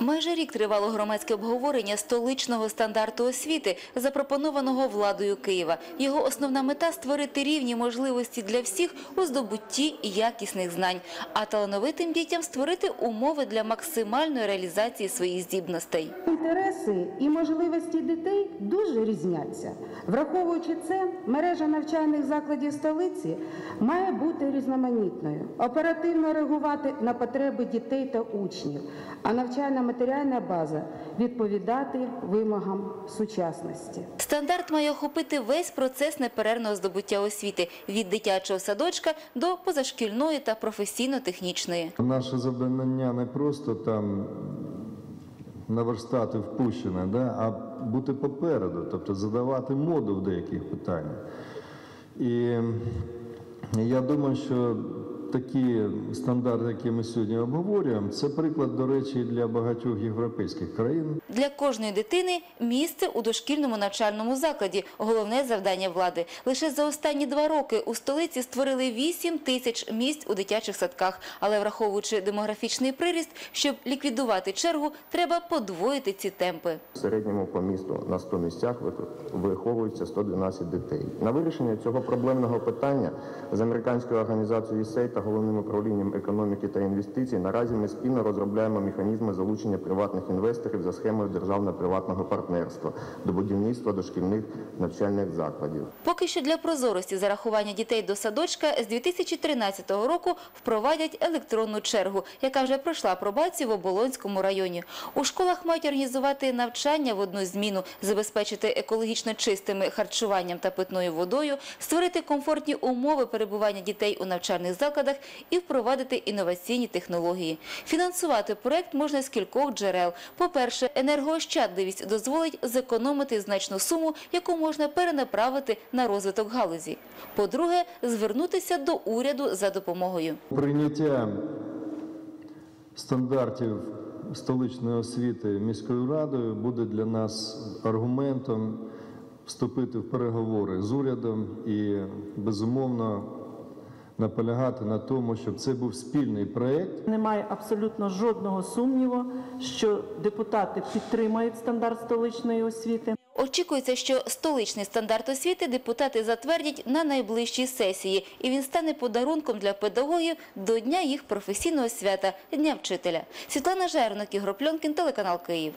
Майже рік тривало громадське обговорення столичного стандарту освіти, запропонованого владою Києва. Його основна мета – створити рівні можливості для всіх у здобутті якісних знань, а талановитим дітям створити умови для максимальної реалізації своїх здібностей. Інтереси і можливості дітей дуже різняться. Враховуючи це, мережа навчальних закладів столиці має бути різноманітною, оперативно реагувати на потреби дітей та учнів, а навчальна матеріальна база відповідати вимогам сучасності. Стандарт має охопити весь процес неперервного здобуття освіти – від дитячого садочка до позашкільної та професійно-технічної. Наше завдання не просто там наверстати впущене, да, а бути попереду, тобто задавати моду в деяких питаннях. І я думаю, що такі стандарти, які ми сьогодні обговорюємо, це приклад, до речі, для багатьох європейських країн. Для кожної дитини місце у дошкільному навчальному закладі – головне завдання влади. Лише за останні два роки у столиці створили 8 тисяч місць у дитячих садках. Але враховуючи демографічний приріст, щоб ліквідувати чергу, треба подвоїти ці темпи. В середньому по місту на 100 місцях виховується 112 дітей. На вирішення цього проблемного питання з американською організацією USAID та головним управлінням економіки та інвестицій наразі ми спільно розробляємо механізми залучення приватних інвесторів за схемою державно-приватного партнерства до будівництва дошкільних навчальних закладів. Поки що для прозорості зарахування дітей до садочка з 2013 року впровадять електронну чергу, яка вже пройшла апробацію в Оболонському районі. У школах мають організувати навчання в одну зміну, забезпечити екологічно чистими харчуванням та питною водою, створити комфортні умови перебування дітей у навчальних закладах і впровадити інноваційні технології. Фінансувати проект можна з кількох джерел. По-перше, енергоощадливість дозволить зекономити значну суму, яку можна перенаправити на розвиток галузі. По-друге, звернутися до уряду за допомогою. Прийняття стандартів столичної освіти міською радою буде для нас аргументом вступити в переговори з урядом і безумовно наполягати на тому, щоб це був спільний проєкт. Немає абсолютно жодного сумніву, що депутати підтримають стандарт столичної освіти. Очікується, що столичний стандарт освіти депутати затвердять на найближчій сесії, і він стане подарунком для педагогів до дня їх професійного свята – Дня вчителя. Світлана Жернок, Ігор Пльонкін, телеканал Київ.